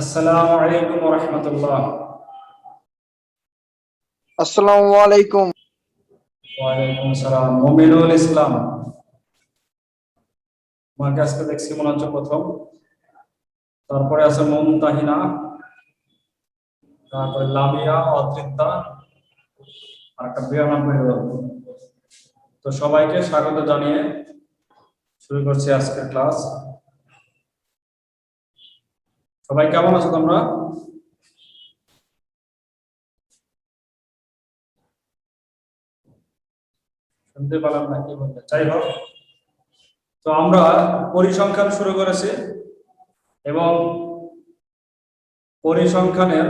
আসসালামু আলাইকুম ওয়া রাহমাতুল্লাহ। আসসালামু আলাইকুম। ওয়া আলাইকুম আসসালাম মুমিনুল ইসলাম। মাকে আজকে দেখছি মনে হচ্ছে প্রথম। তারপরে আছে মুমতাহিনা। তারপরে লামিয়া অদৃত্তা আর একটা বিয়ার নাম গেল। তো সবাইকে স্বাগত জানিয়ে শুরু করছি আজকের ক্লাস। সবাই কেমন আছো তোমরা? শুনতে পেলাম না, কি বলতে যাই হোক। তো আমরা পরিসংখ্যান শুরু করেছি এবং পরিসংখ্যানের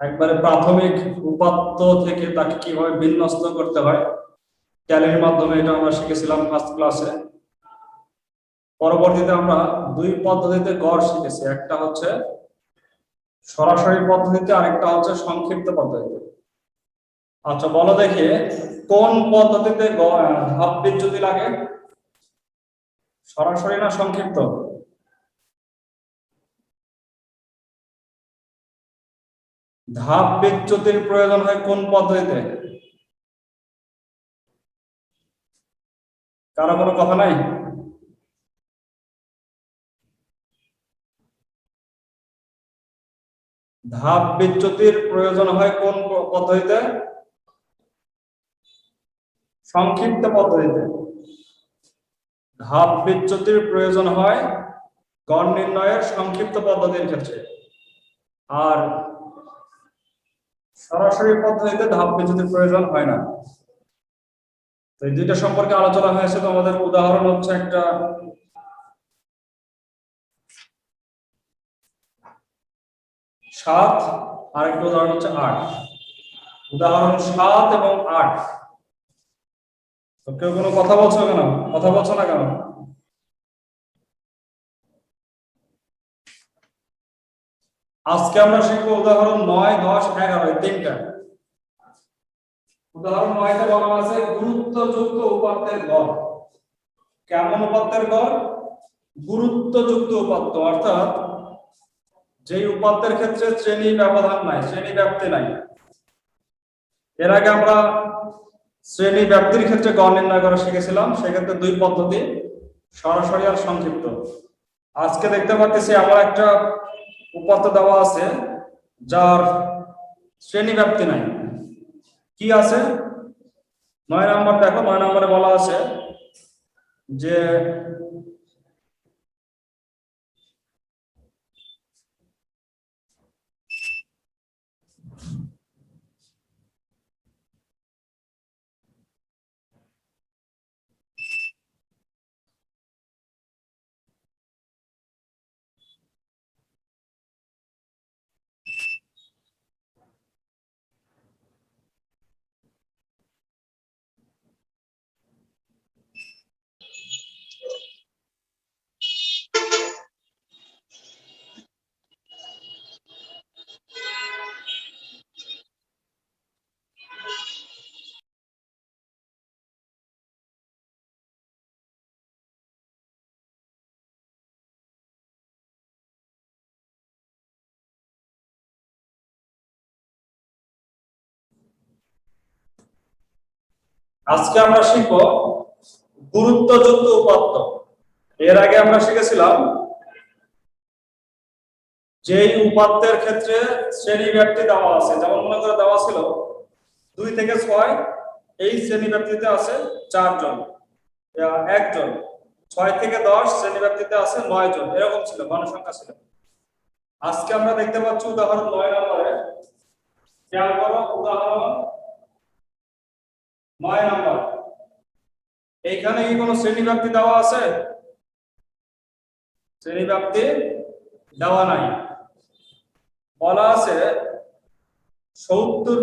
একবারে প্রাথমিক উপাত্ত থেকে তাকে কীভাবে বিন্যস্ত করতে হয় ট্যালির মাধ্যমে এটা আমরা শিখেছিলাম ফার্স্ট ক্লাসে পরবর্তীতে আমরা দুই পদ্ধতিতে গড় শিখেছি। একটা হচ্ছে সরাসরি পদ্ধতিতে, আরেকটা হচ্ছে সংক্ষিপ্ত পদ্ধতিতে। আচ্ছা বলো দেখি, কোন পদ্ধতিতে ধাপ বিচ্যুতি লাগে? সরাসরি না সংক্ষিপ্ত? ধাপ বিচ্যুতির প্রয়োজন হয় কোন পদ্ধতিতে? কারও কোনো কথা নাই? ধাপ বিচ্যুতির প্রয়োজন হয় কোন পদ্ধতিতে? সংক্ষিপ্ত পদ্ধতিতে। ধাপ বিচ্যুতির প্রয়োজন হয় গণ নির্ণয়ের সংক্ষিপ্ত পদ্ধতির ক্ষেত্রে। আর সরাসরি পদ্ধতিতে ধাপ বিচ্যুতির প্রয়োজন হয় না। তো এই দুইটা সম্পর্কে আলোচনা হয়েছে। তো আমাদের উদাহরণ হচ্ছে একটা সাত, আরেকটা উদাহরণ হচ্ছে আট। উদাহরণ সাত এবং আট। কেউ কোনো কথা বলছো কেন? কথা বলছো না কেন? আজকে আমরা শিখব উদাহরণ নয়, দশ, এগারো তিনটা। উদাহরণ নয়তে বলা আছে, গুরুত্বযুক্ত উপাত্তের গড়। কেমন উপাত্তের গড়? গুরুত্বযুক্ত উপাত্ত, অর্থাৎ যেই উপাত্তের ক্ষেত্রে শ্রেণি ব্যবধান নাই, শ্রেণি ব্যাপ্তি নাই, এর আগে আমরা শ্রেণি ব্যাপ্তির ক্ষেত্রে গড় নির্ণয় করা শিখেছিলাম, সেক্ষেত্রে দুই পদ্ধতি সরাসরি আর সংক্ষিপ্ত। আজকে দেখতে পাচ্ছি আমার একটা উপাত্ত দেওয়া আছে, যার শ্রেণি ব্যাপ্তি নাই। কি আছে? নয় নম্বর দেখো, নয় নম্বরে বলা আছে যে আজকে আমরা শিখব গুরুত্বযুক্ত উপাত্ত। এর আগে আমরা শিখেছিলাম যেই উপাত্তের ক্ষেত্রে শ্রেণি ব্যাপ্তি দেওয়া আছে, যেমন মনে করে দেওয়া ছিল, দুই থেকে ছয়, এই শ্রেণি ব্যাপ্তিতে আছে চারজন একজন। ছয় থেকে দশ শ্রেণি ব্যাপ্তিতে আছে নয় জন এরকম ছিল গণসংখ্যা ছিল। আজকে আমরা দেখতে পাচ্ছি উদাহরণ নয় নম্বরে। খেয়াল করো, উদাহরণ নয় নম্বর এইখানে কি কোনো শ্রেণি ব্যাপ্তি দেওয়া আছে? শ্রেণি ব্যাপ্তি দেওয়া নাই। বলা আছে সত্তর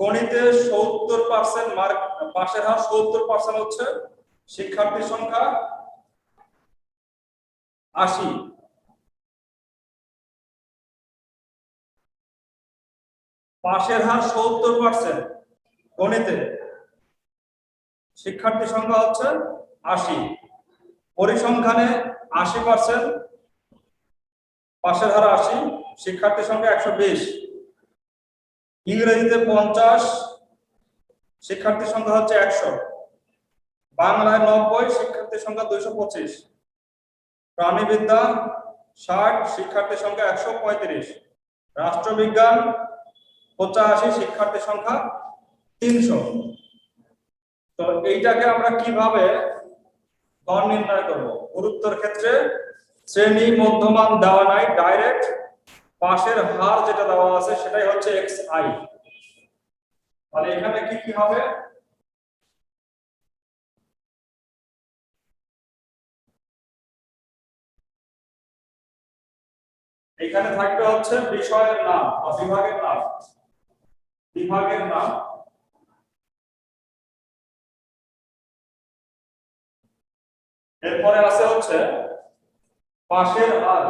গণিতে সত্তর পার্সেন্ট মার্ক পাশের হার সত্তর পার্সেন্ট হচ্ছে শিক্ষার্থীর সংখ্যা আশি। পাশের হার সত্তর পার্সেন্ট গণিতে। শিক্ষার্থী সংখ্যা হচ্ছে আশি। পরিসংখ্যানে আশি পার্সেন্ট পাশের হার আশি শিক্ষার্থীর সংখ্যা একশো বিশ। ইংরেজিতে পঞ্চাশ শিক্ষার্থীর সংখ্যা হচ্ছে একশো। বাংলায় নব্বই শিক্ষার্থীর সংখ্যা দুইশো পঁচিশ। প্রাণীবিদ্যা ষাট শিক্ষার্থীর সংখ্যা একশো পঁয়ত্রিশ। রাষ্ট্রবিজ্ঞান পঁচাশি শিক্ষার্থীর সংখ্যা তিনশো। তো এইটাকে আমরা কীভাবে গড় নির্ণয় করব? গুরুত্বের ক্ষেত্রে শ্রেণি মধ্যমান দেওয়া নাই ডাইরেক্ট পাশের হার যেটা দেওয়া আছে সেটাই হচ্ছে এক্স আই তাহলে এখানে কি কি হবে? এখানে থাকবে হচ্ছে বিষয়ের নাম বা বিভাগের নাম। বিভাগের নাম। এরপরে আছে হচ্ছে পাশের হার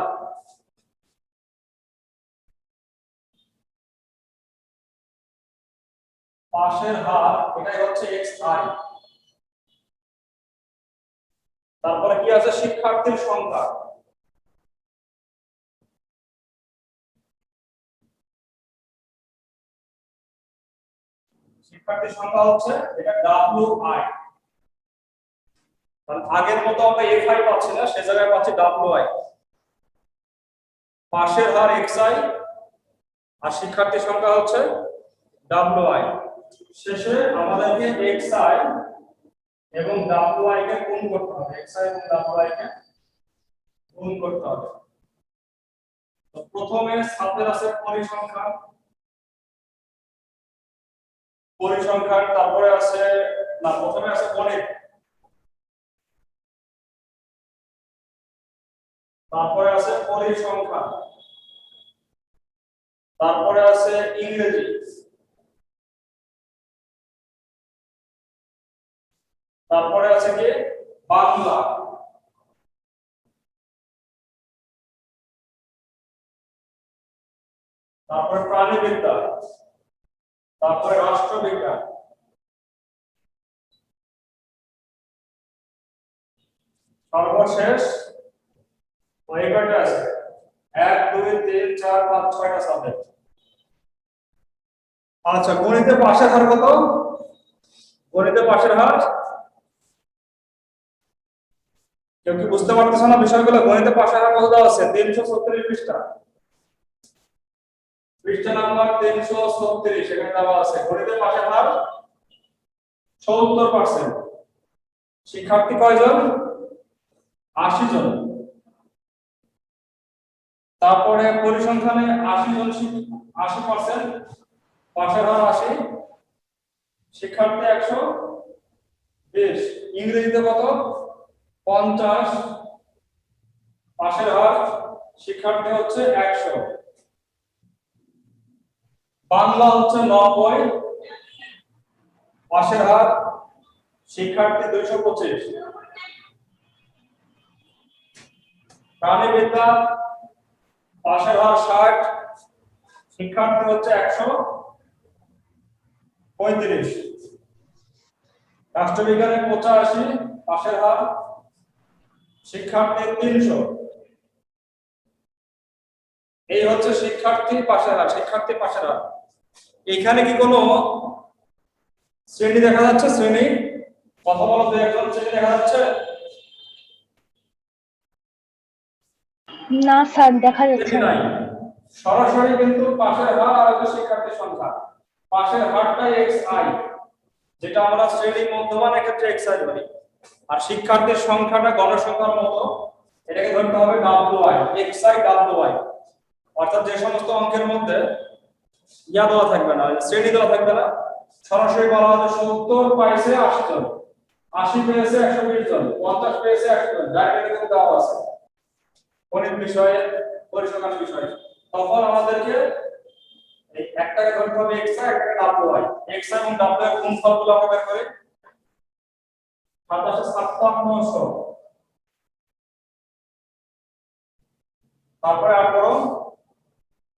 পাশের হার, এটাই হচ্ছে এক্স আই তারপরে কি আছে? শিক্ষার্থীর সংখ্যা। শিক্ষার্থীর সংখ্যা হচ্ছে এটা ডাব্লিউ আই আগের মতো আমরা এফ আই পাচ্ছি না, সে জায়গায় পাচ্ছি ডাব্লিউ আই পাশের হার এক্স আই আর শিক্ষার্থীর সংখ্যা হচ্ছে ডাব্লিউ আই শেষে আমাদেরকে এক্স আই এবং ডাব্লিউ আই কে গুণ করতে হবে। এক্স আই এবং ডাব্লিউ আই কে গুণ করতে হবে। তো প্রথমে সাতের আছে পরিসংখ্যান। পরিসংখ্যান, তারপরে আছে না, প্রথমে আছে গণিত। তারপরে আছে পরিসংখ্যান তারপরে আছে ইংরেজি। তারপরে আছে কি? বাংলা। তারপরে প্রাণীবিদ্যা। তারপরে রাষ্ট্রবিজ্ঞান। সর্বশেষ ওই কয়টা আছে? এক, দুই, তিন, চার, পাঁচ, ছয়টা সাবজেক্ট আচ্ছা গণিতে পাশের হার কত? গণিতে পাশের হার? কেউ কি বুঝতে পারতেছে না বিষয়গুলো? গণিতে পাশের হার কত দেওয়া আছে? তিনশো ছত্রিশ পৃষ্ঠা। পৃষ্ঠা নাম্বার তিনশো ছত্রিশ, এখানে দেওয়া আছে। গণিতে পাশের হার সত্তর পার্সেন্ট শিক্ষার্থী কয়জন? আশি জন। তারপরে পরিসংখ্যানে আশি জন আশি পার্সেন্ট পাশের হার আশি। শিক্ষার্থী একশো বিশ। ইংরেজিতে কত? পঞ্চাশ। পাশের হার শিক্ষার্থী হচ্ছে একশো। বাংলা হচ্ছে নব্বই। পাশের হার শিক্ষার্থী দুইশো পঁচিশ। প্রাণীবিদ্যা পাশের হার ষাট শিক্ষার্থী হচ্ছে একশো পঁয়ত্রিশ। রাষ্ট্রবিজ্ঞানে পঁচাশি, পাশের হার শিক্ষার্থী তিনশো। এই হচ্ছে শিক্ষার্থী পাশের হার শিক্ষার্থী পাশের হার এখানে কি কোনো শ্রেণি দেখা যাচ্ছে? শ্রেণি? কথা বলো দু একজন শ্রেণি দেখা যাচ্ছে। না স্যার, দেখা যাচ্ছে না। সরাসরি কিন্তু পাশের হার আর হচ্ছে শিক্ষার্থীর সংখ্যা। পাশের হারটাই এক্স আই, যেটা আমরা শ্রেণি মধ্যমানের ক্ষেত্রে এক্স আই ধরি আর শিক্ষার্থীর সংখ্যাটা গণসংখ্যার মতো, এটাকে ধরতে হবে W I, X I W I. অর্থাৎ যে সমস্ত অঙ্কের মধ্যে ইয়া দেওয়া থাকবে না শ্রেণি দেওয়া থাকবে না। সরাসরি বলা হবে সত্তর পাইছে আশি জন। আশি পেয়েছে একশো বিশ জন, পঞ্চাশ পেয়েছে একশো জন। ডাইরেক্ট দেওয়া আছে। গণিত বিষয়ে পরিসংখ্যান বিষয়ে। তখন আমাদেরকে এই হবে আই এক্স আই এবং এর কোন ফলগুলো আমরা বের করি? সাতাশে ছাপ্পান্নশো তারপরে আর করো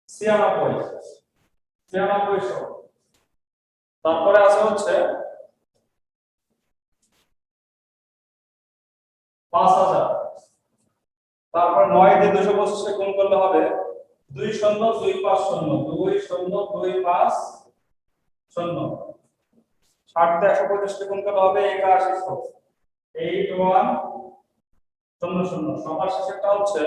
ছিয়ানব্বই। ছিয়ানব্বইশো তারপরে আছে হচ্ছে পাঁচ হাজার। তারপর নয় দিয়ে দুশো পঁচিশে গুণ করলে হবে দুই শূন্য, দুই পাঁচ শূন্য। দুই শূন্য, দুই পাঁচ শূন্য। ষাট দিয়ে একশো পঁচিশকে গুণ করলে হবে একাশি এইট ওয়ান শূন্য শূন্য। সবার শেষেরটা হচ্ছে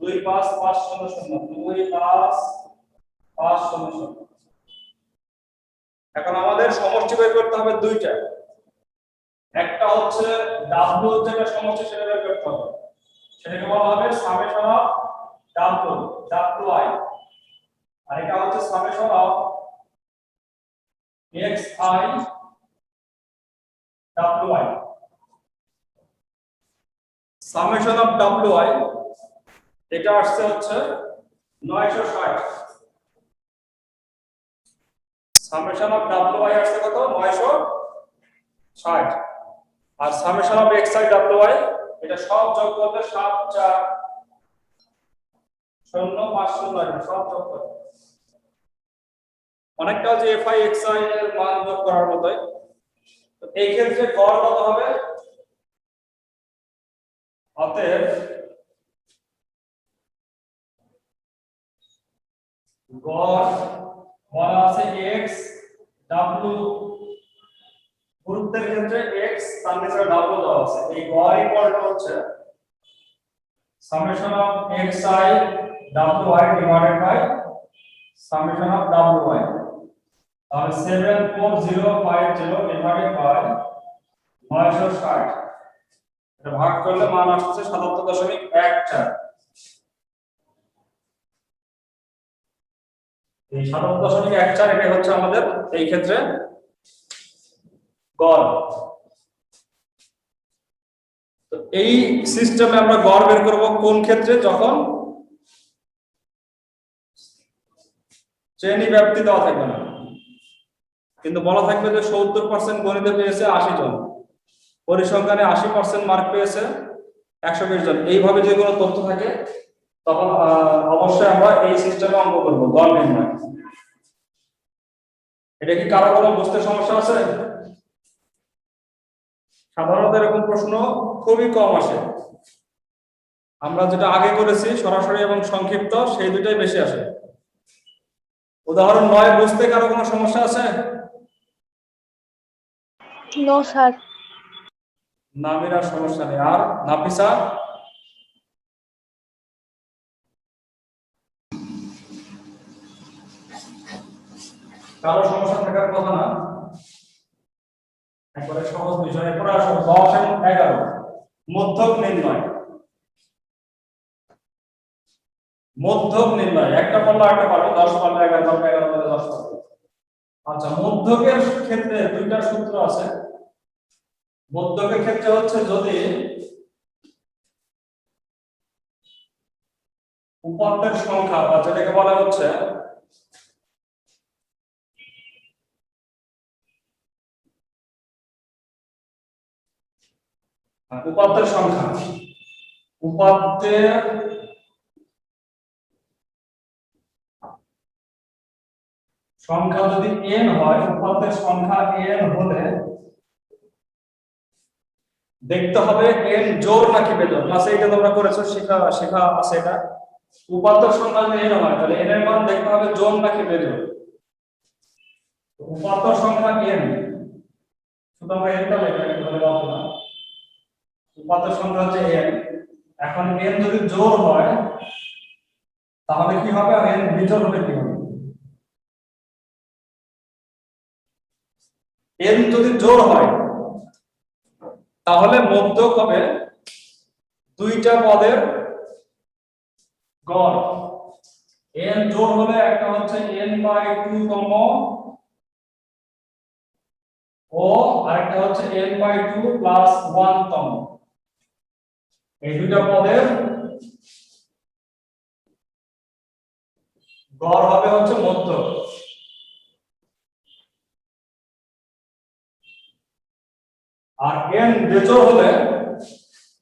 দুই পাঁচ পাঁচ শূন্য শূন্য। দুই পাঁচ পাঁচ শূন্য শূন্য। এখন আমাদের সমষ্টি বের করতে হবে দুইটা। একটা হচ্ছে ডাব্লু যেটা সমষ্টি সেটা বের করতে হবে। সেটাকে বলা হবে summation of W W I আর এটা হচ্ছে summation of X I W I summation of W I এটা আসছে হচ্ছে নয়শো ষাট। সামেশন অফ ডাব্লু আই আসছে কত? নয়শো ষাট। আর summation of X I W I এটা সব যোগ করলে সাত চার শূন্য পাঁচ শূন্য সব যোগ অনেকটা যে এফ আই এক্স আই এর মান যোগ করার মতোই। তো এই ক্ষেত্রে গড় কত হবে? অতএব গড় বলা আছে এক্স ডাব্লু গুরুত্বের ক্ষেত্রে x তার নিচে ডাব্লু দেওয়া আছে? এই গড় ইকুয়াল টু হচ্ছে summation of W I divided by summation of zero five zero divided by নয়শো ষাট। এটা ভাগ করলে মান আসছে সাতাত্তর দশমিক এক চার। এই সাতাত্তর দশমিক এক চার এটা হচ্ছে আমাদের, এই ক্ষেত্রে গড়। এই সিস্টেমে আমরা গড় বের করব কোন ক্ষেত্রে? যখন শ্রেণি ব্যাপ্তি দেওয়া থাকবে না। কিন্তু বলা থাকবে যে সত্তর পার্সেন্ট গণিতে পেয়েছে আশি জন। পরিসংখ্যানে আশি পার্সেন্ট মার্ক পেয়েছে একশো বিশ জন। এইভাবে যেগুলো তথ্য থাকে, তখন অবশ্যই আমরা এই সিস্টেমে অঙ্ক করব, গড় নির্ণয়। এটা কি কারও কোনো বুঝতে সমস্যা আছে? সাধারণত এরকম প্রশ্ন খুবই কম আসে। আমরা যেটা আগে করেছি সরাসরি এবং সংক্ষিপ্ত সেই দুটাই বেশি আসে। উদাহরণ নয় বুঝতে কারও কোনো সমস্যা আছে? No sir. নামির সমস্যা নেই। আর নাফিসা? কারও সমস্যা থাকার কথা না। একবারে সহজ বিষয় আসো দশ এবং এগারো। মধ্যক নির্ণয়। মধ্যক নির্ণয়, একটা একটা দশ পারলে এগারো এগারো দশ আচ্ছা মধ্যকের ক্ষেত্রে দুইটা সূত্র আছে। মধ্যকের ক্ষেত্রে হচ্ছে যদি উপাত্তের সংখ্যা, বা যেটাকে বলা হচ্ছে উপাত্তের সংখ্যা। উপাত্তের সংখ্যা যদি n হয়, উপাত্তের সংখ্যা n হলে দেখতে হবে এন জোর নাকি বেজোর ক্লাসে এটা তোমরা করেছ, শেখা শেখা আছে এটা। উপাত্ত সংখ্যা যদি n হয়, তাহলে এন এর মান দেখতে হবে জোর নাকি তো উপাত্ত সংখ্যা n শুধু আমরা n টা লেখা এটা ধরে রাখব না উপাত্ত সংখ্যা হচ্ছে n, এখন n যদি জোর হয়, তাহলে কি হবে? N হলে কি হবে? N যদি হয়, তাহলে হবে দুইটা পদের গড়। N জোর হলে একটা হচ্ছে n বাই তম, ও আরেকটা হচ্ছে n by two plus one তম। এই দুইটা পদের গড় হবে হচ্ছে মধ্য। আর n বেজোড় হলে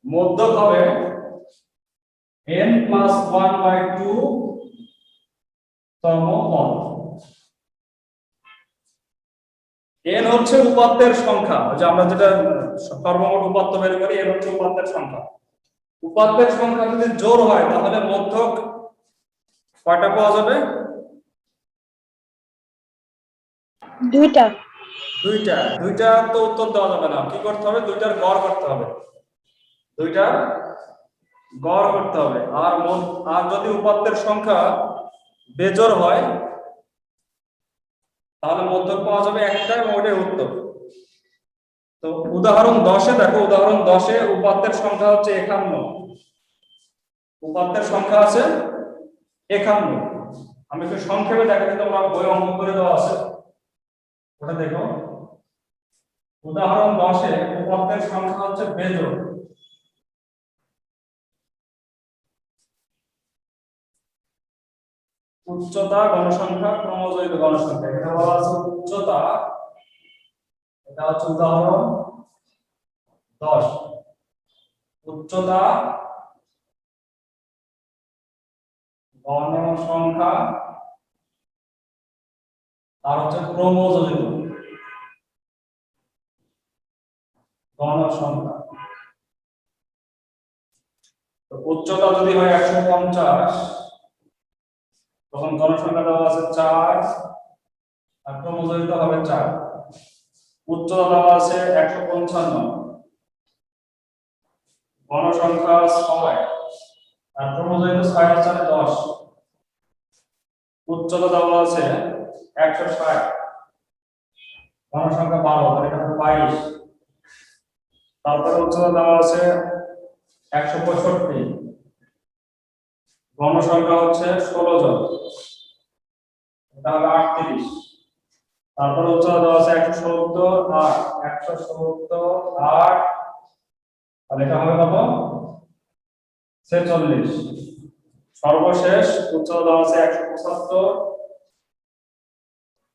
মধ্যক হবে N plus one by two তম পদ। n হচ্ছে উপাত্তের সংখ্যা যে আমরা যেটা সর্বমোট উপাত্ত বের করি, n হচ্ছে উপাত্তের সংখ্যা। উপাত্তের সংখ্যা যদি জোর হয় তাহলে মধ্যক কয়টা পাওয়া যাবে? দুইটা। দুইটা। দুইটা তো উত্তর দেওয়া যাবে না। কি করতে হবে? দুইটার গড় করতে হবে। দুইটার গড় করতে হবে। আর আর যদি উপাত্তের সংখ্যা বেজোর হয় তাহলে মধ্যক পাওয়া যাবে একটা এবং ওটাই উত্তর। তো উদাহরণ দশে দেখো, উদাহরণ দশে উপাত্তের সংখ্যা হচ্ছে একান্ন। উপাত্তের সংখ্যা আছে একান্ন। আমি একটু সংক্ষেপে দেখাচ্ছি তোমরা বই অঙ্ক করে দেওয়া আছে। ওটা দেখো। উদাহরণ দশে উপাত্তের সংখ্যা হচ্ছে বেজোড় উচ্চতা গণসংখ্যা ক্রমজৈব গণসংখ্যা এটা বলা আছে উচ্চতা এটা হচ্ছে উদাহরণ দশ। উচ্চতা গণসংখ্যা আর হচ্ছে ক্রমজৈব গণসংখ্যা তো উচ্চতা যদি হয় একশো পঞ্চাশ, তখন গণসংখ্যা দেওয়া আছে চার, আর ক্রমজয়িত হবে চার। উচ্চতা দেওয়া আছে একশো পঞ্চান্ন। গণসংখ্যা ছয় আর ক্রমজয়িত ছয় চারে দশ। উচ্চতা দেওয়া আছে একশো ষাট। গণসংখ্যা বারো, তাহলে এটা বাইশ। তারপরে উচ্চতা দেওয়া আছে একশো পঁয়ষট্টি। গণসংখ্যা হচ্ছে ষোলো জন। হবে আটত্রিশ। তারপরে উচ্চতা দেওয়া আছে একশো সত্তর আট, একশো সত্তর আট। তাহলে এটা হবে কত? ছেচল্লিশ। সর্বশেষ উচ্চতা দেওয়া আছে একশো পঁচাত্তর।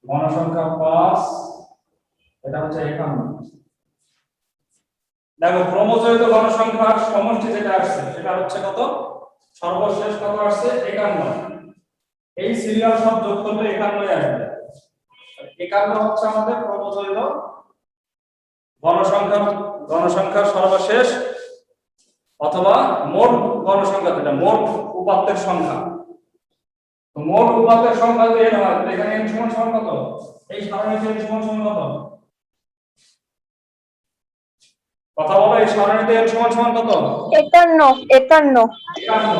গণসংখ্যা পাঁচ। এটা হচ্ছে একান্ন। দেখো ক্রমজয়িত গণসংখ্যার সমষ্টি যেটা আসছে সেটা হচ্ছে কত? সর্বশেষ কত আসছে? একান্ন। এই সিরিয়াল সব যোগ করলে একান্নই আসবে। একান্ন হচ্ছে আমাদের ক্রমজয়িত গণসংখ্যার গণসংখ্যার সর্বশেষ অথবা মোট গণসংখ্যা যেটা মোট উপাত্তের সংখ্যা। তো মোট উপাত্তের সংখ্যা যদি এন হয় এখানে এন সমান সমান কত? এই সারণীতে এন সমান সমান কত? কথা বলো এই সারণীতে এন সমান সমান কত? একান্ন একান্ন। একান্ন।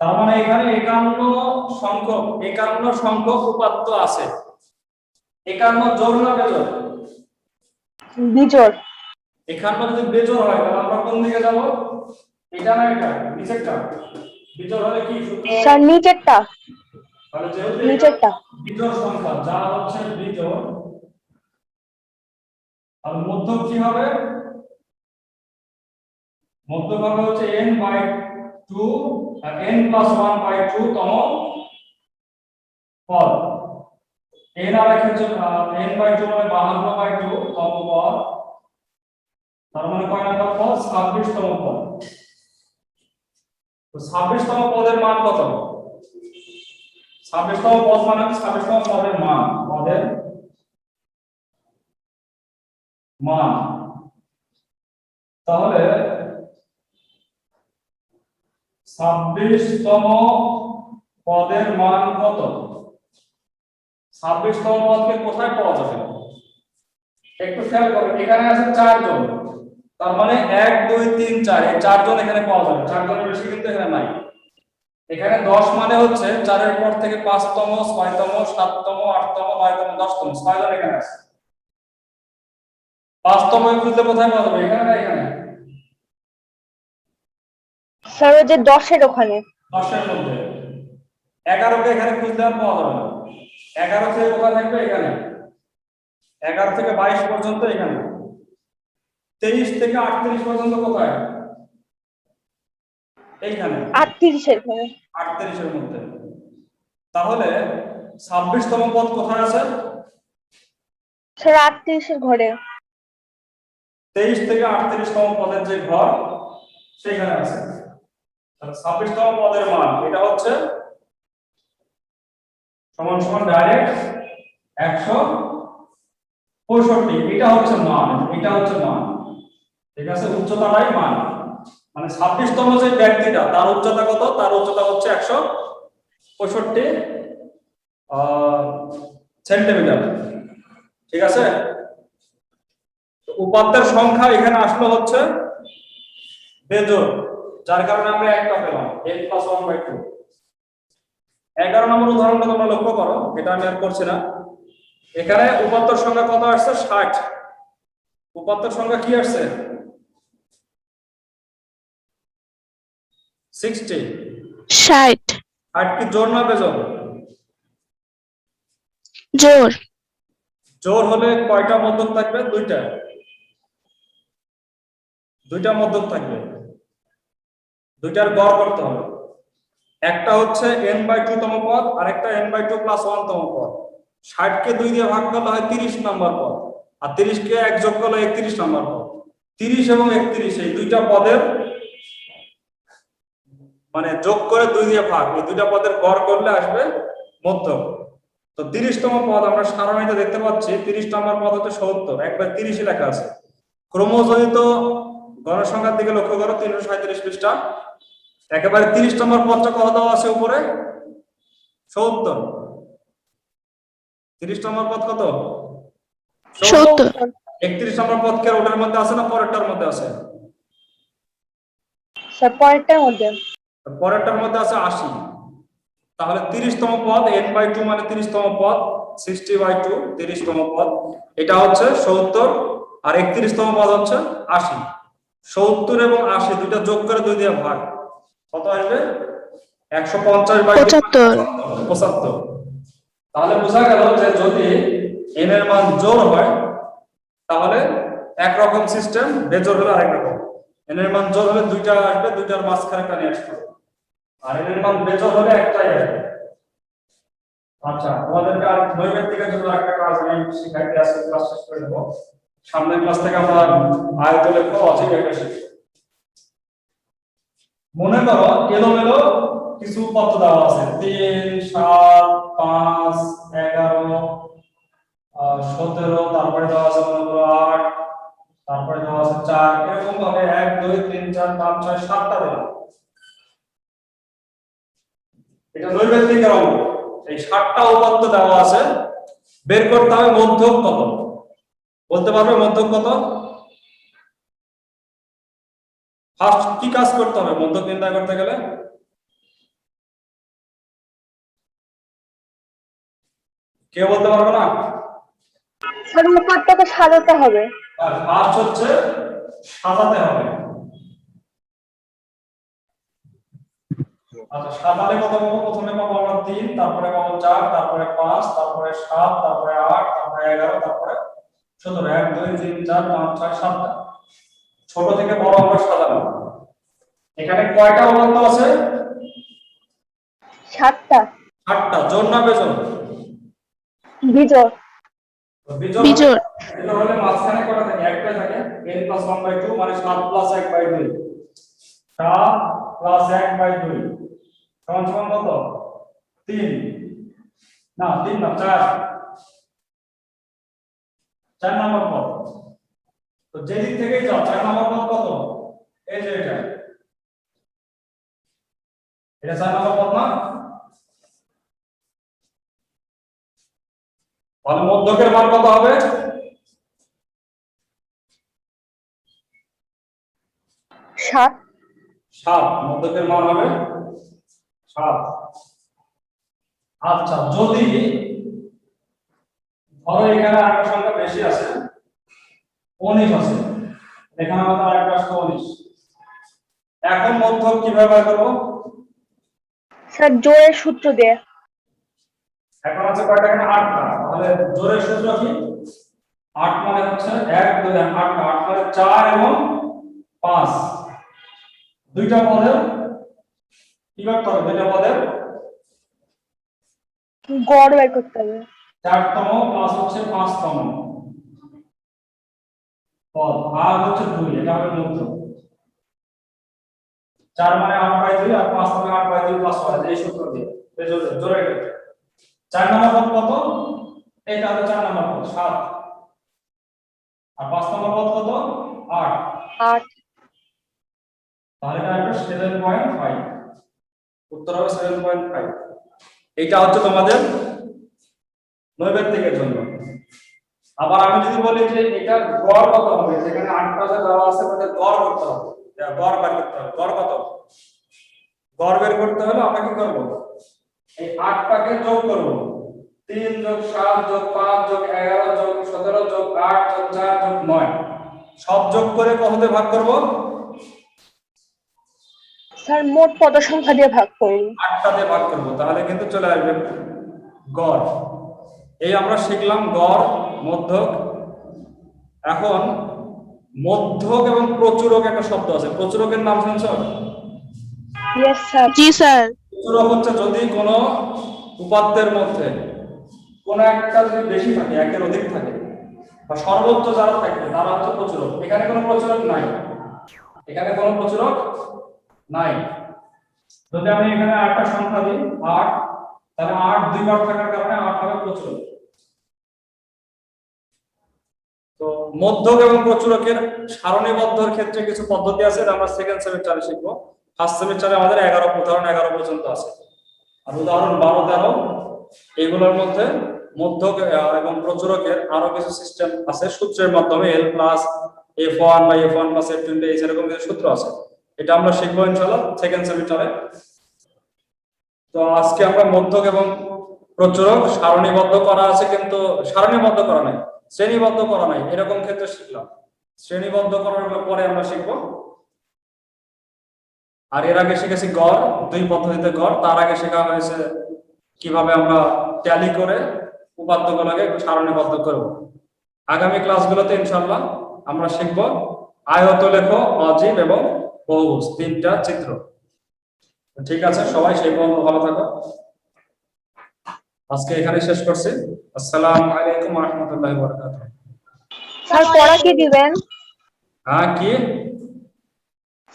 তার মানে এখানে একান্ন সংখ্যক একান্ন সংখ্যক উপাত্ত আছে। একান্ন জোর না বেজোর? বিজোড় একান্ন যদি বেজোর হয় তাহলে আমরা কোন দিকে যাব? এটা না এটা? নিচেরটা। বিজোর হলে কি? স্যার নিচেরটা। তাহলে যেহেতু নিচেরটা। বিজোড় সংখ্যা যা হচ্ছে বিজোড় আর মধ্যক কি হবে? মধ্যক হবে হচ্ছে n বাই 2 আর n প্লাস 1 বাই 2 তম পদ n আর এক হচ্ছে? n বাই 2 মানে 52 বাই 2 তম পদ। তার মানে কয় নাম্বার পদ? 26 তম পদ। তো 26 তম পদের মান কত? ছাব্বিশতম পদ মানে ছাব্বিশতম পদের মান। পদের মান। তাহলে ছাব্বিশতম পদের মান কত? ছাব্বিশতম পদকে কোথায় পাওয়া যাবে? একটু খেয়াল করো এখানে আছে চারজন। তার মানে এক দুই তিন চার এই চারজন এখানে পাওয়া যাবে। চারজনের বেশি কিন্তু এখানে নাই। এখানে দশ মানে হচ্ছে চারের পর থেকে পাঁচতম ছয়তম সাততম আটতম নয়তম দশতম ছয়জন এখানে আছে। পাঁচতম খুঁজলে কোথায় পাওয়া যাবে? এখানে না এখানে? স্যার ওই যে দশের ওখানে। দশের মধ্যে। এগারোকে এখানে খুঁজলে আর পাওয়া যাবে না। এগারো থেকে কোথায় থাকবে এখানে? এগারো থেকে বাইশ পর্যন্ত এখানে। তেইশ থেকে আটত্রিশ পর্যন্ত কোথায়? এইখানে। আটত্রিশের আটত্রিশের মধ্যে। তাহলে ছাব্বিশতম পদ কোথায় আছে? স্যার আটত্রিশের ঘরে। তেইশ থেকে আটত্রিশতম পদের যে ঘর সেখানে আছে। ছাব্বিশতম পদের মান এটা হচ্ছে সমান সমান ডাইরেক্ট একশো পঁয়ষট্টি। এটা হচ্ছে মান, এটা হচ্ছে মান। ঠিক আছে? উচ্চতাটাই মান। মানে ছাব্বিশতম যে ব্যক্তিটা, তার উচ্চতা কত? তার উচ্চতা হচ্ছে একশো পঁয়ষট্টি সেন্টিমিটার। ঠিক আছে? উপাত্তের সংখ্যা এখানে আসলো হচ্ছে বেজোড়, যার কারণে আমরা একটা পেলাম N plus one by two এগারো নম্বর উদাহরণটা তোমরা লক্ষ্য করো এটা আমি আর করছি না। এখানে উপাত্তর সংখ্যা কত আসছে? ষাট। উপাত্তর সংখ্যা কি আসছে? সিক্সটি। ষাট। ষাট কি জোর না বেজোর? জোর। জোর হলে কয়টা মধ্যক থাকবে? দুইটা। দুইটা মধ্যক থাকবে। দুইটার গড় করতে হবে। একটা হচ্ছে এন বাই টু তম পদ আর একটা N by two plus one তম পদ। ষাট কে দুই দিয়ে ভাগ করলে হয় তিরিশ নম্বর পদ। আর তিরিশ কে এক যোগ করলে একত্রিশ নম্বর পদ। তিরিশ এবং একত্রিশ, এই দুইটা পদের মানে যোগ করে দুই দিয়ে ভাগ, এই দুইটা পদের গড় করলে আসবে মধ্যক তো তিরিশতম পদ আমরা সারণীতে দেখতে পাচ্ছি, তিরিশ নম্বর পদ হচ্ছে সত্তর একবার তিরিশই লেখা আছে। ক্রমজনিত গণসংখ্যার দিকে লক্ষ্য করো, তিনশো সাঁত্রিশ পৃষ্ঠা। একেবারে তিরিশ নম্বর পদটা কত দেওয়া আছে উপরে। সত্তর তিরিশ নম্বর পদ কত? সত্তর। একত্রিশ নম্বর পদ কে ওটার মধ্যে আছে না পরেরটার মধ্যে আছে? পরেরটার মধ্যে। পরেরটার মধ্যে আছে আশি। তাহলে তিরিশতম পদ এন বাই টু মানে তিরিশতম পদ সিক্সটি বাই টু তিরিশতম পদ। এটা হচ্ছে সত্তর আর একত্রিশতম পদ হচ্ছে আশি। সত্তর এবং আশি দুইটা যোগ করে দুই দিয়ে ভাগ। কত আসবে? একশো পঞ্চাশ পঁচাত্তর। পঁচাত্তর। তাহলে বোঝা গেল যে যদি এন এর মান জোর হয় তাহলে একরকম সিস্টেম বেজোর হলে আরেক রকম। এন এর মান জোর হলে দুইটা আসবে দুইটার মাঝখানে একটা নিয়ে আর এন এর মান বেজোর হলে একটাই আসবে। আচ্ছা তোমাদেরকে আর নৈবেদিকের জন্য একটা কাজ আমি শিখাইতে আসছি ক্লাস শেষ করে দেবো সামনের ক্লাস থেকে আমরা আয়ত লেখ অধিক একটা শিখব মনে করো, এলোমেলো কিছু পত্র দেওয়া আছে। তিন, সাত, পাঁচ, এগারো সতেরো, তারপরে দেওয়া আছে মনে করো আট, তারপরে দেওয়া আছে চার। এরকম ভাবে এক, দুই, তিন, চার, পাঁচ, ছয়, সাতটা দেওয়া। এটা নৈবেদিকের অঙ্ক এই সাতটা উপাত্ত দেওয়া আছে। বের করতে হবে মধ্যক কত? বলতে পারবে মধ্যক কত? ফার্স্ট কি কাজ করতে হবে? মধ্যক নির্ণয় করতে গেলে? কেউ বলতে পারবে না? স্যার সাজাতে হবে। ফার্স্ট হচ্ছে সাজাতে হবে। আচ্ছা সাজালে কত পাবো? প্রথমে পাবো আমরা তিন তারপরে পাবো চার তারপরে পাঁচ তারপরে সাত তারপরে আট তারপরে এগারো তারপরে সতেরো। এক দুই তিন চার পাঁচ ছয় সাতটা। ছোট থেকে বড় আমরা সাজালাম। এখানে কয়টা উপাত্ত আছে? সাতটা। আটটা জোর না বেজন বিজোড়। বিজোড় হলে মাঝখানে কটা থাকে? একটাই থাকে। N plus one by two মানে সাত প্লাস বাই বাই সমান সমান কত? না তিন না চার। চার নম্বর পদ। তো যেদিক থেকেই যাও চার নম্বর পদ কত? এই যে এটা। এটা চার নম্বর পদ না? তাহলে মধ্যকের মান কত হবে? সাত। সাত। মধ্যকের মান হবে সাত। আচ্ছা যদি ধরো এখানে আরেকটা সংখ্যা বেশি আছে উনিশ আছে। এখানে আমাদের আরেকটা আসছে উনিশ। এখন মধ্যক কীভাবে বের করব? স্যার জোরের সূত্র দিয়ে। এখন আছে কয়টা? এখানে আটটা তাহলে জোরের সূত্র কি? আট মানে হচ্ছে এক দুই আটটা আট মানে চার এবং পাঁচ। দুইটা পদের কি করতে হবে? দুইটা পদের গড় বের করতে হবে। চারতম প্লাস হচ্ছে পাঁচতম। পদ আর হচ্ছে দুই এটা হবে মধ্য চার মানে আট বাই দুই আর পাঁচ মানে আট বাই দুই প্লাস এই সূত্র দিয়ে। জোরে চার নম্বর পদ কত? এটা চার নম্বর পদ সাত। আর পাঁচ নম্বর পদ কত? আট। আট। তাহলে এটা আসবে সেভেন পয়েন্ট ফাইভ উত্তর হবে সেভেন পয়েন্ট ফাইভ এইটা হচ্ছে তোমাদের নৈবেদ্যিকের জন্য। আবার আমি যদি বলি যে এটা গড় কত হবে? যেখানে আট পাশে দেওয়া আছে ওটা গড় করতে হবে। গড় বের করতে হবে। গড় কত? গড় বের করতে হলে আমরা কি করব? এই আটটাকে যোগ করব। তিন যোগ সাত যোগ পাঁচ যোগ এগারো যোগ সতেরো যোগ আট যোগ চার যোগ নয়। সব যোগ করে কততে ভাগ করব? স্যার মোট পদ সংখ্যা দিয়ে ভাগ করুন আটটাতে ভাগ করব। তাহলে কিন্তু চলে আসবে গড়। এই আমরা শিখলাম গড় মধ্যক। এখন মধ্যক এবং প্রচুরক একটা শব্দ আছে। প্রচুরকের নাম শুনছ? জি স্যার। প্রচুরক হচ্ছে যদি কোনো উপাত্তের মধ্যে কোনো একটা যদি বেশি থাকে একের অধিক থাকে বা সর্বোচ্চ যারা থাকে তারা হচ্ছে প্রচুরক। এখানে কোনো প্রচুরক নাই। এখানে কোনো প্রচুরক নাই। যদি আমি এখানে আটটা সংখ্যা দিই আট তাহলে আট দুইবার থাকার কারণে আট হবে প্রচুরক। মধ্যক এবং প্রচুরকের সারণীবদ্ধর ক্ষেত্রে কিছু পদ্ধতি আছে আমরা সেকেন্ড সেমিস্টারে শিখব। ফার্স্ট সেমিস্টারে আমাদের এগারো, উদাহরণ এগারো পর্যন্ত আছে। আর উদাহরণ বারো, তেরো এইগুলোর মধ্যে মধ্যক এবং প্রচুরকের আরও কিছু সিস্টেম আছে। সূত্রের মাধ্যমে এল প্লাস এফ ওয়ান বা F one plus F twenty এরকম কিছু সূত্র আছে। এটা আমরা শিখব ইনশাল্লাহ সেকেন্ড সেমিস্টারে তো আজকে আমরা মধ্যক এবং প্রচুরক সারণীবদ্ধ করা আছে, কিন্তু সারণীবদ্ধ করা নাই। শ্রেণীবদ্ধ করা নাই। এরকম ক্ষেত্রে শিখলাম। শ্রেণীবদ্ধ করার পরে আমরা শিখব। আর এর আগে শিখেছি গড়, দুই পদ্ধতিতে গড়। তার আগে শেখা হয়েছে কীভাবে আমরা ট্যালি করে উপাত্তগুলোকে সারণীবদ্ধ করব। আগামী ক্লাসগুলোতে ইনশাল্লাহ আমরা শিখব আয়ত লেখ, অজীব এবং বহুভুজ, তিনটা চিত্র। ঠিক আছে, সবাই সেই পর্যন্ত ভালো থাকো। আজকে এখানে শেষ করছি। আসসালামু আলাইকুম রহমতুল্লাহ বরকাত স্যার পড়া কি দিবেন? হ্যাঁ কি?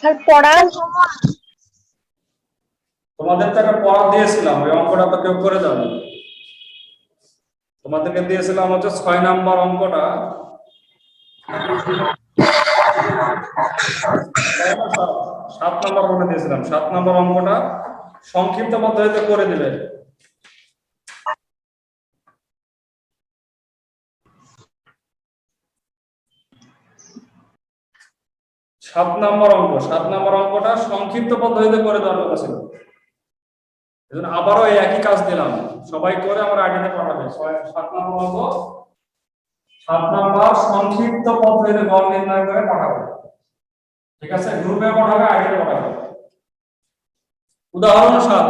স্যার পড়া তোমাদের তো একটা পড়া দিয়েছিলাম ওই অঙ্কটা তো কেউ করে যাবে তোমাদেরকে দিয়েছিলাম হচ্ছে ছয় নাম্বার অঙ্কটা। সাত নাম্বার অঙ্ক দিয়েছিলাম সাত নাম্বার অঙ্কটা সংক্ষিপ্ত পদ্ধতিতে করে দিবে। সাত নম্বর অঙ্ক সাত নম্বর অঙ্কটা সংক্ষিপ্ত পদ্ধতিতে করে দেওয়ার কথা ছিল। এজন্য আবারও একই কাজ দিলাম। সবাই করে আমার আইডিতে পাঠাবে। সাত নম্বর অঙ্ক। সাত নম্বর সংক্ষিপ্ত পদ্ধতিতে গড় নির্ণয় করে পাঠাবে। ঠিক আছে? গ্রুপে পাঠাবে আইডিতে পাঠাবে। উদাহরণ সাত।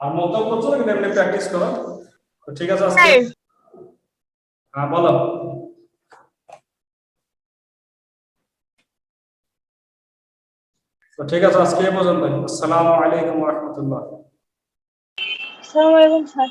আর মতো করছ এমনি প্র্যাকটিস করো। ঠিক আছে আজকে হ্যাঁ বলো। তো ঠিক আছে আজকে এ পর্যন্ত আসসালামু আলাইকুম রহমতুল্লাহ। আসসালামু আলাইকুম স্যার।